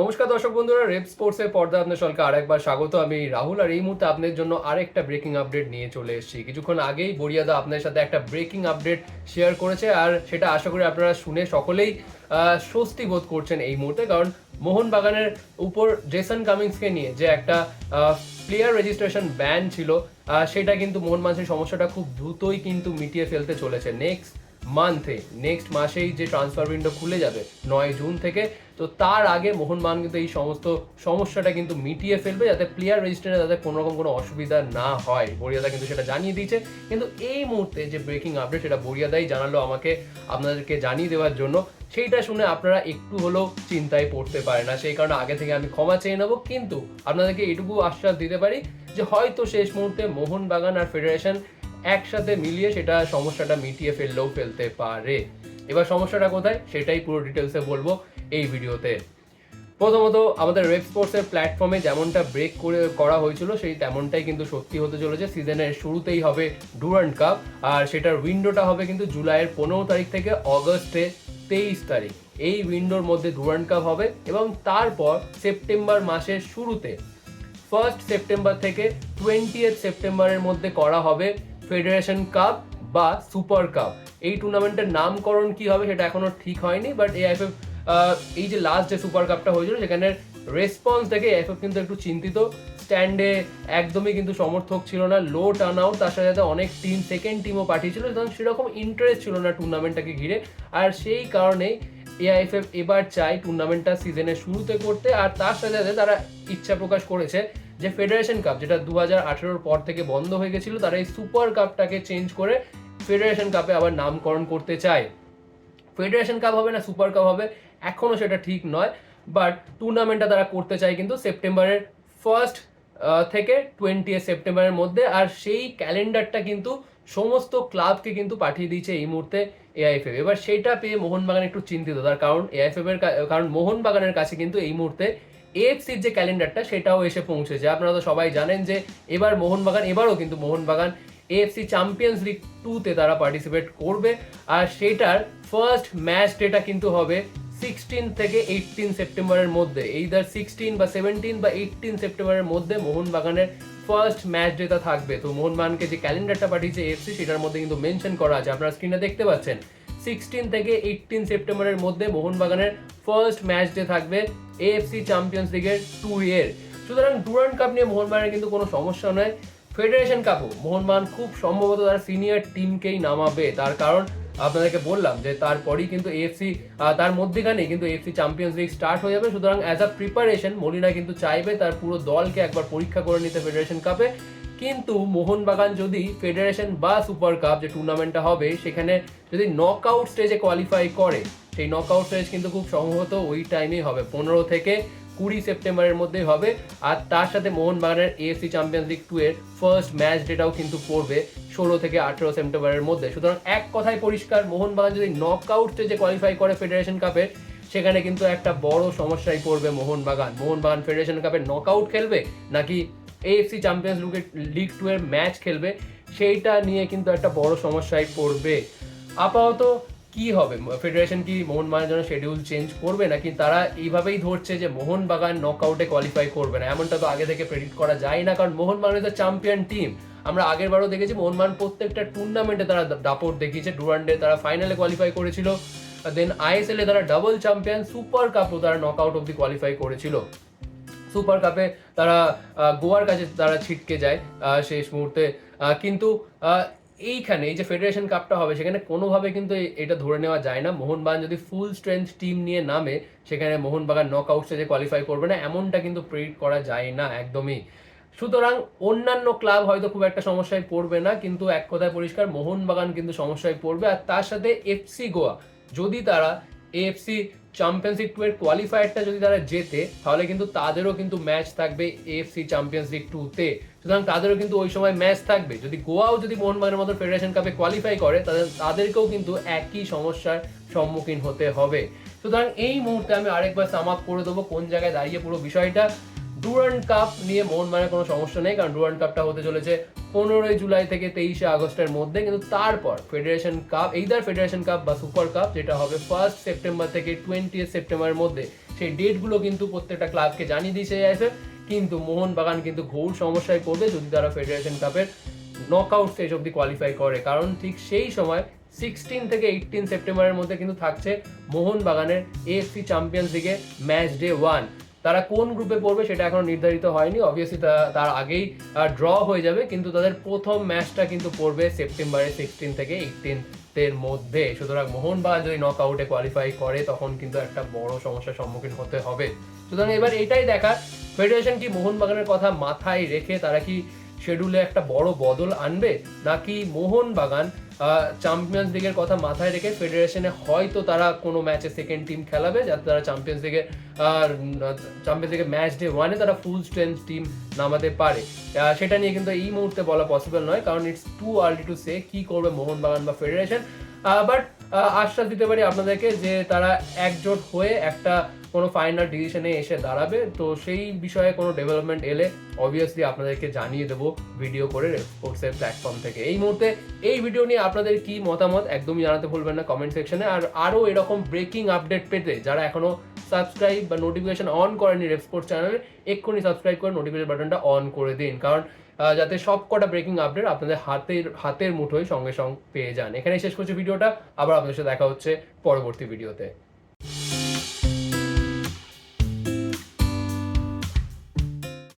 নমস্কার দর্শক বন্ধুরা, রেপ স্পোর্টসের পর্দা আপনার সকলকে আরেকবার স্বাগত। আমি রাহুল, আর এই মুহূর্তে আপনাদের জন্য আরেকটা ব্রেকিং আপডেট নিয়ে চলে এসেছি। কিছুক্ষণ আগেই বরিয়াদা আপনাদের সাথে একটা ব্রেকিং আপডেট শেয়ার করেছে, আর সেটা আশা করি আপনারা শুনে সকলেই স্বস্তি বোধ করছেন এই মুহূর্তে। কারণ মোহনবাগানের উপর জেসন কামিংসকে নিয়ে যে একটা প্লেয়ার রেজিস্ট্রেশন ব্যান ছিল সেটা কিন্তু মোহন মানুষের সমস্যাটা খুব দ্রুতই কিন্তু মিটিয়ে ফেলতে চলেছে। নেক্সট মান্থে নেক্সট মাসেই যে ট্রান্সফার উইন্ডো খুলে যাবে, নয় জুন থেকে, তো তার আগে মোহনবাগান কিন্তু এই সমস্ত সমস্যাটা কিন্তু মিটিয়ে ফেলবে যাতে প্লেয়ার রেজিস্ট্রেশনে যাতে কোনো রকম কোনো অসুবিধা না হয়। বরিয়াদা কিন্তু সেটা জানিয়ে দিয়েছে। কিন্তু এই মুহূর্তে যে ব্রেকিং আপডেট সেটা বরিয়াদাই জানালো আমাকে, আপনাদেরকে জানিয়ে দেওয়ার জন্য। সেইটা শুনে আপনারা একটু হলেও চিন্তায় পড়তে পারে না। সেই কারণে আগে থেকে আমি ক্ষমা চেয়ে নেব। কিন্তু আপনাদেরকে এটুকু আশ্বাস দিতে পারি যে হয়তো শেষ মুহূর্তে মোহনবাগান আর ফেডারেশন একসাথে মিলিয়ে সেটা সমস্যাটা মিটিয়ে ফেললেও ফেলতে পারে। এবার সমস্যাটা কোথায়? সেটাই পুরো ডিটেলসে বলব এই ভিডিওতে। প্রথমত, আমাদের রেপ স্পোর্টসের প্ল্যাটফর্মে যেমনটা ব্রেক করে, করা হয়েছিল, সেই তেমনটাই কিন্তু সত্যি হতে চলেছে। সিজনের শুরুতেই হবে ডুরান্ড কাপ আর সেটার উইন্ডোটা হবে কিন্তু জুলাইয়ের পনেরো তারিখ থেকে অগস্টে তেইশ তারিখ। এই উইন্ডোর মধ্যে ডুরান্ড কাপ হবে এবং তারপর সেপ্টেম্বর মাসের শুরুতে। ফার্স্ট সেপ্টেম্বর থেকে টোয়েন্টি সেপ্টেম্বরের মধ্যে করা হবে ফেডারেশন কাপ বা সুপার কাপ। এই টুর্নামেন্টের নামকরণ কি হবে সেটা এখনও ঠিক হয়নি বাট এআইএফএফ এই যে লাস্ট যে সুপার কাপটা হয়েছিল, সেখানে রেসপন্স দেখে এআইএফএফ কিন্তু একটু চিন্তিত। স্ট্যান্ডে একদমই কিন্তু সমর্থক ছিল না লো টার্ন আউট তার সাথে সাথে অনেক টিম সেকেন্ড টিমও পাঠিয়েছিল, সুতরাং সেরকম ইন্টারেস্ট ছিল না টুর্নামেন্টটাকে ঘিরে। আর সেই কারণেই এআইএফএফ এবার চাই টুর্নামেন্টটা সিজনের শুরুতে করতে, আর তার সাথে সাথে তারা ইচ্ছা প্রকাশ করেছে যে ফেডারেশন কাপ যেটা দু হাজার পর থেকে বন্ধ হয়ে গেছিল, তারা এই সুপার কাপটাকে চেঞ্জ করে ফেডারেশন কাপে আবার নামকরণ করতে চায়। ফেডারেশন কাপ হবে না সুপার কাপ হবে এখনও সেটা ঠিক নয় বাট টুর্নামেন্টটা তারা করতে চায় কিন্তু সেপ্টেম্বরের ফার্স্ট থেকে টোয়েন্টি সেপ্টেম্বরের মধ্যে, আর সেই ক্যালেন্ডারটা কিন্তু সমস্ত ক্লাবকে কিন্তু পাঠিয়ে দিয়েছে এই মুহূর্তে এআইএফএফ এবার সেটা পেয়ে মোহনবাগান একটু চিন্তিত, তার কারণ এআইএফএফ এর কারণ মোহনবাগানের কাছে কিন্তু এই মুহূর্তে এএফসির যে ক্যালেন্ডারটা, সেটাও এসে পৌঁছেছে। আপনারা তো সবাই জানেন যে এবার মোহনবাগান, এবারও কিন্তু মোহনবাগান এএফসি চ্যাম্পিয়ন্স লিগ টুতে তারা পার্টিসিপেট করবে। আর সেটার ফার্স্ট ম্যাচ ডেটা কিন্তু হবে সিক্সটিন থেকে এইটিন সেপ্টেম্বরের মধ্যে। এইদার সিক্সটিন বা সেভেন্টিন বা এইটিন সেপ্টেম্বরের মধ্যে মোহনবাগানের ফার্স্ট ম্যাচ ডেটা থাকবে। তো মোহনবাগানকে যে ক্যালেন্ডারটা পাঠিয়েছে এফসি সেটার মধ্যে কিন্তু মেনশন করা আছে। আপনারা স্ক্রিনে দেখতে পাচ্ছেন। সিক্সটিন থেকে এইটিন সেপ্টেম্বরের মধ্যে মোহনবাগানের ফার্স্ট ম্যাচ ডে থাকবে এএফসি চ্যাম্পিয়ন্স লিগের টু এর। সুতরাং ডুরান্ড কাপ নিয়ে মোহনবাগানের কিন্তু কোনো সমস্যা নয়। ফেডারেশন কাপও মোহনবাগান খুব সম্ভবত তার সিনিয়র টিমকেই নামাবে। তার কারণ আপনাদেরকে বললাম যে তারপরেই কিন্তু এএফসি তার মধ্যেখানেই কিন্তু এএফসি চ্যাম্পিয়ন্স লিগ স্টার্ট হয়ে যাবে। সুতরাং অ্যাজ আ প্রিপারেশন মলিনা কিন্তু চাইবে তার পুরো দলকে একবার পরীক্ষা করে নিতে ফেডারেশন কাপে কিন্তু মোহনবাগান যদি ফেডারেশন বা সুপার কাপ যে টুর্নামেন্টটা হবে, সেখানে যদি নক আউট স্টেজে কোয়ালিফাই করে, সেই নক আউট স্টেজ কিন্তু খুব সম্ভবত ওই টাইমেই হবে। পনেরো থেকে কুড়ি সেপ্টেম্বরের মধ্যেই হবে। আর তার সাথে মোহনবাগানের এএফসি চ্যাম্পিয়ন্স লিগ টু এর ফার্স্ট ম্যাচ ডেটাও কিন্তু পড়বে ষোলো থেকে আঠেরো সেপ্টেম্বরের মধ্যে। সুতরাং এক কথায় পরিষ্কার, মোহনবাগান যদি নক আউট স্টেজে কোয়ালিফাই করে ফেডারেশন কাপে সেখানে কিন্তু একটা বড় সমস্যায় পড়বে মোহনবাগান। মোহনবাগান ফেডারেশন কাপে নক আউট খেলবে, নাকি এএফসি চ্যাম্পিয়ন্স লিগের লিগ টু এর ম্যাচ খেলবে, সেইটা নিয়ে কিন্তু একটা বড় সমস্যায় পড়বে। আপাতত কি হবে? ফেডারেশন কি মোহনবাগানের জন্য শিডিউল চেঞ্জ করবে, নাকি তারা এইভাবেই ধরছে যে মোহনবাগান নকআউটে কোয়ালিফাই করবে না? এমনটা তো আগে থেকে প্রেডিক্ট করা যায় না, কারণ মোহনবাগান তো চ্যাম্পিয়ন টিম আমরা আগের বারও দেখেছি মোহনবাগান প্রত্যেকটা টুর্নামেন্টে তারা দাপট দেখিয়েছে। ডুরান্ডে তারা ফাইনালে কোয়ালিফাই করেছিল দেন আইএসএল এ তারা ডাবল চ্যাম্পিয়ন সুপার কাপও তারা নক নকআউট অব্দি কোয়ালিফাই করেছিল। সুপার কাপে তারা গোয়ার কাছে তারা ছিটকে যায় শেষ মুহূর্তে। কিন্তু এইখানে এই যে ফেডারেশন কাপটা হবে, সেখানে কোনোভাবে কিন্তু এটা ধরে নেওয়া যায় না। মোহনবাগান যদি ফুল স্ট্রেংথ টিম নিয়ে নামে, সেখানে মোহনবাগান নক আউট স্টেজে কোয়ালিফাই করবে না। এমনটা কিন্তু প্রেডিক্ট করা যায় না একদমই। সুতরাং অন্যান্য ক্লাব হয়তো খুব একটা সমস্যায় পড়বে না, কিন্তু এক কথায় পরিষ্কার, মোহনবাগান কিন্তু সমস্যায় পড়বে। আর তার সাথে এফসি গোয়া যদি তারা এএফসি চ্যাম্পিয়ন্স লিগ টু এর কোয়ালিফায়ারটা যদি তারা জেতে, তাহলে কিন্তু তাদেরও কিন্তু ম্যাচ থাকবে এফসি চ্যাম্পিয়ন্স লিগ টুতে সুতরাং তাদেরও কিন্তু ওই সময় ম্যাচ থাকবে। যদি গোয়াও যদি মোহনবাগানের মতো ফেডারেশন কাপে কোয়ালিফাই করে, তাদের, তাদেরকেও কিন্তু একই সমস্যার সম্মুখীন হতে হবে। সুতরাং এই মুহূর্তে আমি আরেকবার সাম আপ করে দেবো, কোন জায়গায় দাঁড়িয়ে পুরো বিষয়টা। ডুরান্ড কাপ নিয়ে মন মানে কোনো সমস্যা নেই, কারণ ডুরান্ড কাপটা হতে চলেছে পনেরোই জুলাই থেকে তেইশে আগস্টের মধ্যে, কিন্তু তারপর federation cup either federation cup বা সুপার কাপ, যেটা হবে ফার্স্ট সেপ্টেম্বর থেকে টোয়েন্টি সেপ্টেম্বরের মধ্যে, সেই ডেটগুলো কিন্তু প্রত্যেকটা ক্লাবকে জানিয়ে দিয়েছে আছে কিন্তু মোহনবাগান কিন্তু ঘোর সমস্যায় পড়বে যদি তারা ফেডারেশন কাপের নকআউট স্টেজ অব্দি কোয়ালিফাই করে, কারণ ঠিক সেই সময় সিক্সটিন থেকে এইটিন সেপ্টেম্বরের মধ্যে কিন্তু থাকছে মোহনবাগানের এএফসি চ্যাম্পিয়ন্স লিগে ম্যাচ ডে ওয়ান তারা কোন গ্রুপে পড়বে সেটা এখনও নির্ধারিত হয়নি। অবভিয়াসলি তার আগেই ড্র হয়ে যাবে, কিন্তু তাদের প্রথম ম্যাচটা কিন্তু পড়বে সেপ্টেম্বরের সিক্সটিন থেকে এইটিন এর মধ্যে। সুতরাং মোহনবাগান যদি নক আউটে কোয়ালিফাই করে, তখন কিন্তু একটা বড় সমস্যার সম্মুখীন হতে হবে। সুতরাং এবার এটাই দেখা ফেডারেশন কি মোহনবাগানের কথা মাথায় রেখে তারা কি শিডিউলে একটা বড় বদল আনবে? নাকি মোহনবাগান চ্যাম্পিয়ন্স লিগের কথা মাথায় রেখে ফেডারেশনে হয়তো তারা কোনো ম্যাচে সেকেন্ড টিম খেলাবে, যাতে তারা চ্যাম্পিয়ন্স লিগের চ্যাম্পিয়ন্স লিগের ম্যাচ ডে ওয়ানে তারা ফুল স্ট্রেংথ টিম নামাতে পারে। সেটা নিয়ে কিন্তু এই মুহূর্তে বলা পসিবল নয়, কারণ it's too early to say কী করবে মোহনবাগান বা ফেডারেশন বাট আশ্বাস দিতে পারি আপনাদেরকে যে তারা একজোট হয়ে একটা কোনো ফাইনাল ডিসিশনে এসে দাঁড়াবে, তো সেই বিষয়ে কোনো ডেভেলপমেন্ট এলে অবভিয়াসলি আপনাদেরকে জানিয়ে দেবো ভিডিও করে স্পোর্টসের প্ল্যাটফর্ম থেকে। এই মুহূর্তে এই ভিডিও নিয়ে আপনাদের কি মতামত একদমই জানাতে ভুলবেন না কমেন্ট সেকশনে আর আরও এরকম ব্রেকিং আপডেট পেতে যারা এখনও সাবস্ক্রাইব বা নোটিফিকেশন অন করেনি রেপ স্পোর্টস চ্যানেলে এক্ষুনি সাবস্ক্রাইব করে নোটিফিকেশন বাটনটা অন করে দিন। কারণ যাতে সব কটা ব্রেকিং আপডেট আপনাদের হাতের হাতের মুঠোয় সঙ্গে সঙ্গে পেয়ে যান। এখানে শেষ করছি ভিডিওটা আবার আপনাদের সাথে দেখা হচ্ছে পরবর্তী ভিডিওতে